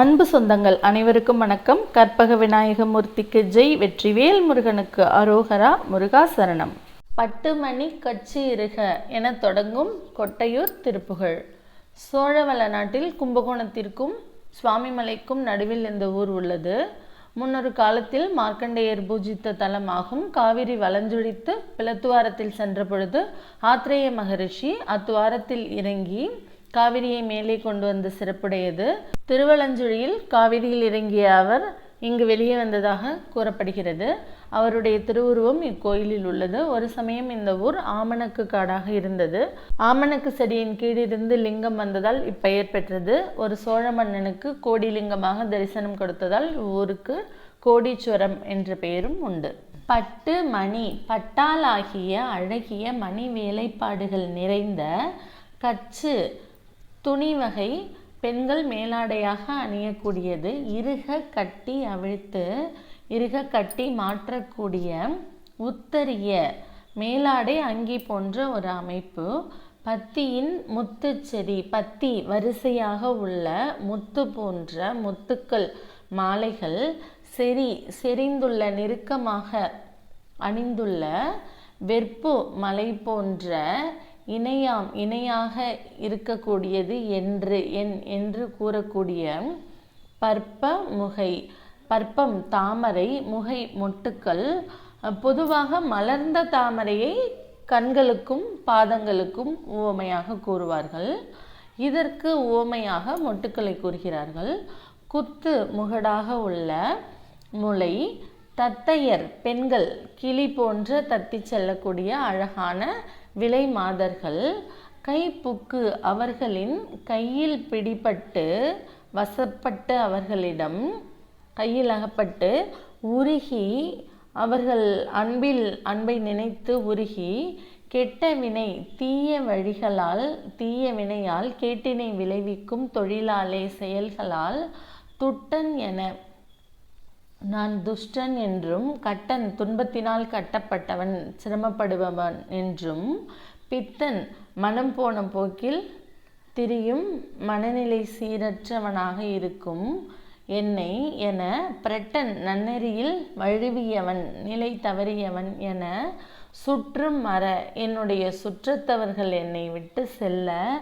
அன்பு சொந்தங்கள் அனைவருக்கும் வணக்கம். கற்பக விநாயகமூர்த்திக்கு ஜெய். வெற்றிவேல் முருகனுக்கு அரோகரா முருகா சரணம். பட்டுமணி கச்சி இருக என தொடங்கும் கொட்டையூர் திருப்புகழ். சோழவள நாட்டில் கும்பகோணத்திற்கும் சுவாமிமலைக்கும் நடுவில் இந்த ஊர் உள்ளது. முன்னொரு காலத்தில் மார்க்கண்டேயர் பூஜித்த தலமாகும். காவிரி வலஞ்சுழித்து பிளத்துவாரத்தில் சென்ற பொழுது ஆத்ரேய மகரிஷி அத்துவாரத்தில் இறங்கி காவிரியை மேலே கொண்டு வந்த சிறப்புடையது. திருவலஞ்சுழியில் காவிரியில் இறங்கிய அவர் இங்கு வெளியே வந்ததாக கூறப்படுகிறது. அவருடைய திருவுருவம் இக்கோயிலில் உள்ளது. ஒரு சமயம் இந்த ஊர் ஆமணக்கு காடாக இருந்தது. ஆமணக்கு செடியின் கீழிருந்து லிங்கம் வந்ததால் இப்பெயர் பெற்றது. ஒரு சோழ மன்னனுக்கு கோடிலிங்கமாக தரிசனம் கொடுத்ததால் ஊருக்கு கோடீஸ்வரம் என்ற பெயரும் உண்டு. பட்டு மணி பட்டாலாகிய அழகிய மணி வேலைப்பாடுகள் நிறைந்த கச்சு துணி வகை பெண்கள் மேலாடையாக அணியக்கூடியது. இறுக கட்டி அவிழ்த்து இறுக கட்டி மாற்றக்கூடிய உத்தரிய மேலாடை அங்கி போன்ற ஒரு அமைப்பு. பத்தியின் முத்துச்செடி பத்தி வரிசையாக உள்ள முத்து போன்ற முத்துக்கள் மாலைகள் செறி செறிந்துள்ள நெருக்கமாக அணிந்துள்ள வெற்பு மலை போன்ற இணையாம் இணையாக இருக்கக்கூடியது என்று என் என்று கூறக்கூடிய பற்ப முகை பற்பம் தாமரை முகை மொட்டுக்கள் பொதுவாக மலர்ந்த தாமரையை கண்களுக்கும் பாதங்களுக்கும் உவமையாக கூறுவார்கள். இதற்கு உவமையாக மொட்டுக்களை கூறுகிறார்கள். குத்து முகடாக உள்ள முளை தத்தையர் பெண்கள் கிளி போன்ற தத்தி செல்லக்கூடிய அழகான விலை மாதர்கள் கைப்புக்கு அவர்களின் கையில் பிடிபட்டு வசப்பட்டு அவர்களிடம் கையில் அகப்பட்டு உருகி அவர்கள் அன்பில் அன்பை நினைத்து உருகி கெட்ட வினை தீய வழிகளால் தீய வினையால் கேட்டினை விளைவிக்கும் தொழிலாளே செயல்களால் துட்டன் என நான் துஷ்டன் என்றும் கட்டன் துன்பத்தினால் கட்டப்பட்டவன் சிரமப்படுபவன் என்றும் பித்தன் மனம் போன போக்கில் திரியும் மனநிலை சீரற்றவனாக இருக்கும். என்னை என பிரட்டன் நன்னெறியில் வழுவியவன் நிலை தவறியவன் என சுற்றும் மர என்னுடைய சுற்றத்தவர்கள் என்னை விட்டு செல்ல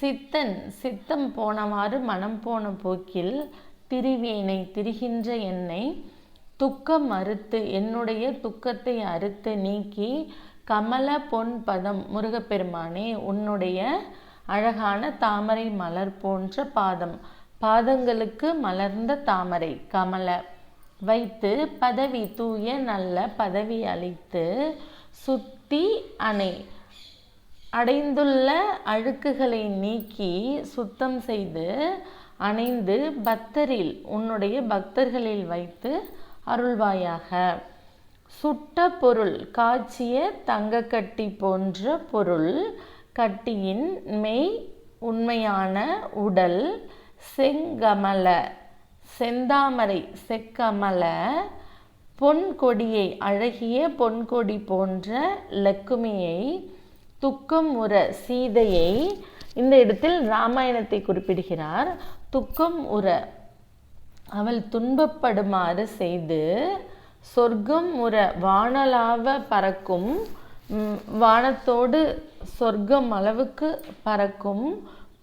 சித்தன் சித்தம் போனவாறு மனம் போன போக்கில் திரிவேனை திரிகின்ற என்னை. துக்கம் அறுத்து என்னுடைய துக்கத்தை அறுத்து நீக்கி கமல பொன் பதம் முருகப்பெருமானே உன்னுடைய அழகான தாமரை மலர் போன்ற பாதம். பாதங்களுக்கு மலர்ந்த தாமரை கமல. வைத்து பதவி தூய நல்ல பதவி அளித்து சுத்தி அணை. அடைந்துள்ள அழுக்குகளை நீக்கி சுத்தம் செய்து அணைந்து பக்தரில் உன்னுடைய பக்தர்களில் வைத்து அருள்வாயாக. சுட்ட பொருள் காய்ச்சிய தங்கக்கட்டி போன்ற பொருள் கட்டியின் மெய் உண்மையான உடல் செங்கமல செந்தாமரை செக்கமல பொன் கொடியை அழகிய பொன்கொடி போன்ற லக்குமியை துக்கம் உற சீதையை இந்த இடத்தில் ராமாயணத்தை குறிப்பிடுகிறார். துக்கம் உற. அவள் துன்பப்படுமாறு செய்து சொர்க்கம் உற வானலாவ பறக்கும் வானத்தோடு சொர்க்கம் அளவுக்கு பறக்கும்.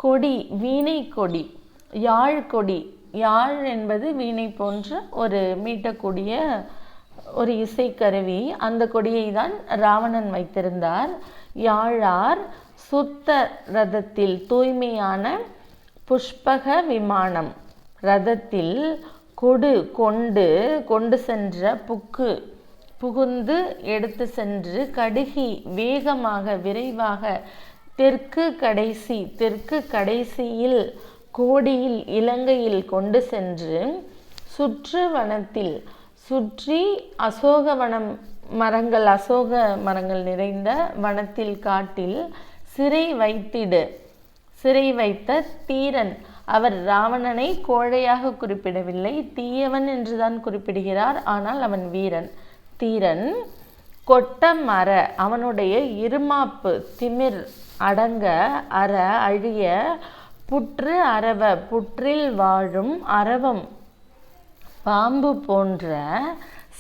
கொடி வீணை கொடி யாழ் கொடி. யாழ் என்பது வீணை போன்ற ஒரு மீட்டக்கூடிய ஒரு இசைக்கருவி. அந்த கொடியை தான் ராவணன் வைத்திருந்தார். யாழார் சுத்த ரதத்தில் தூய்மையான புஷ்பக விமானம் ரதத்தில் கொடு கொண்டு கொண்டு சென்ற புக்கு. புகுந்து எடுத்து சென்று கடுகி வேகமாக விரைவாக தெற்கு கடைசி தெற்கு கடைசியில் கோடியில் இலங்கையில் கொண்டு சென்று சுற்று வனத்தில் சுற்றி அசோகவனம் மரங்கள் அசோக மரங்கள் நிறைந்த வனத்தில் காட்டில் சிறை வைத்திடு. சிறை வைத்த தீரன். அவர் ராவணனை கோழையாக குறிப்பிடவில்லை தீயவன் என்றுதான் குறிப்பிடுகிறார் ஆனால் அவன் வீரன். தீரன் கொட்ட மர அவனுடைய இருமாப்பு திமிர் அடங்க அற அழிய புற்று அரவ புற்றில் வாழும் அரவம். பாம்பு போன்ற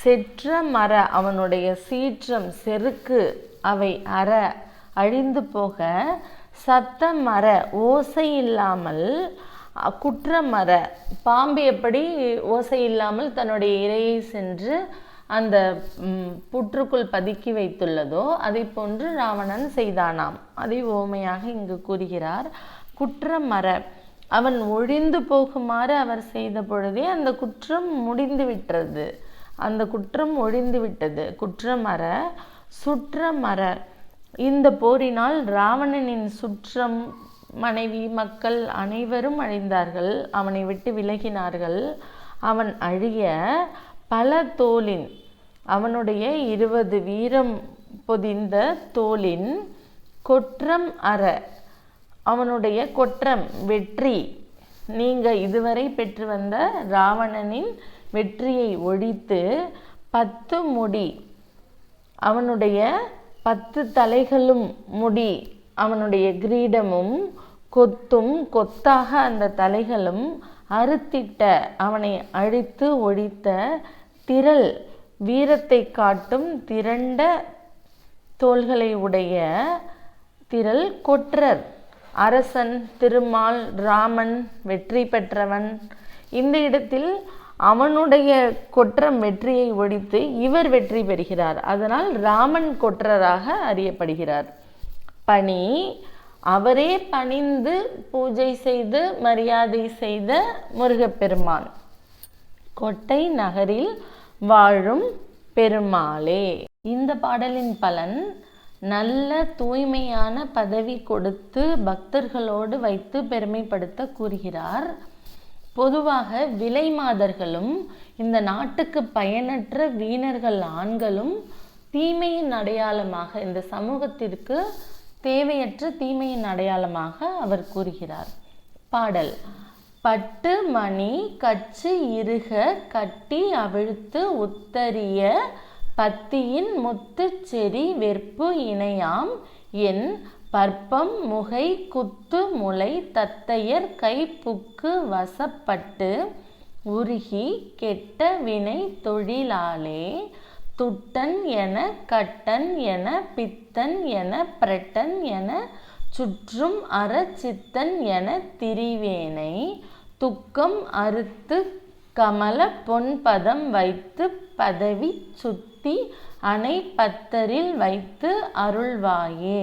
செற்ற மர அவனுடைய சீற்றம் செருக்கு அவை அற அழிந்து போக சத்த மர ஓசை இல்லாமல் குற்றமற பாம்பு எப்படி ஓசை இல்லாமல் தன்னுடைய இரையை சென்று அந்த புற்றுக்குள் பதுக்கி வைத்துள்ளதோ அதை போன்று ராவணன் செய்தானாம். அதை ஓமையாக இங்கு கூறுகிறார். குற்றமர. அவன் ஒழிந்து போகுமாறு அவர் செய்த பொழுதே அந்த குற்றம் முடிந்து விட்டது அந்த குற்றம் ஒழிந்து விட்டது குற்றமர சுற்றமர. இந்த போரினால் ராவணனின் சுற்றம் மனைவி மக்கள் அனைவரும் அழிந்தார்கள். அவனை விட்டு விலகினார்கள். அவன் அழிய பல தோலின் அவனுடைய இருபது வீரம் பொதிந்த தோலின் கொற்றம் அற அவனுடைய கொற்றம் வெற்றி. நீங்கள் இதுவரை பெற்று வந்த ராவணனின் வெற்றியை ஒழித்து பத்து முடி அவனுடைய பத்து தலைகளும் முடி அவனுடைய கிரீடமும் கொத்தும் கொத்தாக அந்த தலைகளும் அறுத்திட்ட அவனை அழித்து ஒழித்த திரள் வீரத்தை காட்டும் திரண்ட தோள்களை உடைய திரள் கொற்றர். அரசன் திருமால் ராமன் வெற்றி பெற்றவன். இந்த இடத்தில் அவனுடைய கொற்றம் வெற்றியை ஒழித்து இவர் வெற்றி பெறுகிறார். அதனால் ராமன் கொற்றராக அறியப்படுகிறார். பணி அவரே பணிந்து பூஜை செய்து மரியாதை செய்த முருகப்பெருமான். கொட்டை நகரில் வாழும் பெருமாளே. இந்த பாடலின் பலன் நல்ல தூய்மையான பதவி கொடுத்து பக்தர்களோடு வைத்து பெருமைப்படுத்த கூறுகிறார். பொதுவாக விலை மாதர்களும் இந்த நாட்டுக்கு பயனற்ற வீணர்கள் ஆண்களும் தீமையின் அடையாளமாக இந்த சமூகத்திற்கு தேவையற்ற தீமையின் அடையாளமாக அவர் கூறுகிறார். பாடல் பட்டு மணி கச்சு இருக கட்டி அவிழ்த்து உத்தரிய பத்தியின் முத்துச்செறி வெற்பு இணையாம் என் பற்பம் முகை குத்து முளை தத்தையர் கைப்புக்கு வசப்பட்டு உருகி கெட்ட வினை தொழிலாலே துட்டன் என கட்டன் என பித்தன் என பிரட்டன் என சுற்றும் அறச்சித்தன் என திரிவேனை துக்கம் அறுத்து கமல பொன்பதம் வைத்து பதவி சுத்தி அணை பத்தரில் வைத்து அருள்வாயே.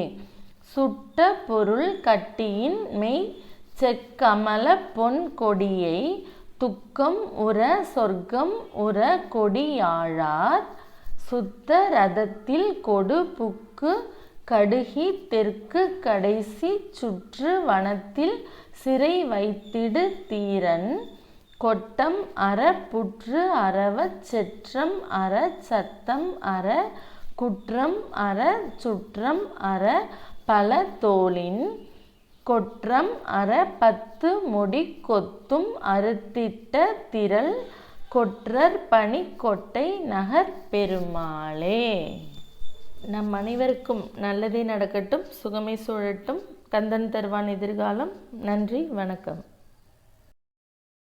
சுட்ட பொருள் கட்டியின் மெய் செக்கமல பொன் கொடியை துக்கம் உற சொர்க்கம் உற கொடியாழார் சுத்த ரதத்தில் கொடு புக்கு கடுகி தெற்கு கடைசி சுற்று வனத்தில் சிறை வைத்திடு தீரன். கொட்டம் அற புற்று அறவச் செற்றம் அற சத்தம் அற குற்றம் அற சுற்றம் அற பல தோளின் கொற்றம் அற பத்து முடி கொத்தும் அறுத்திட்ட திரள் கொற்றர் பணி கொட்டை நகர் பெருமாளே. நம் அனைவருக்கும் நல்லதே நடக்கட்டும் சுகமே சூழட்டும். கந்தன் தருவான் எதிர்காலம். நன்றி வணக்கம்.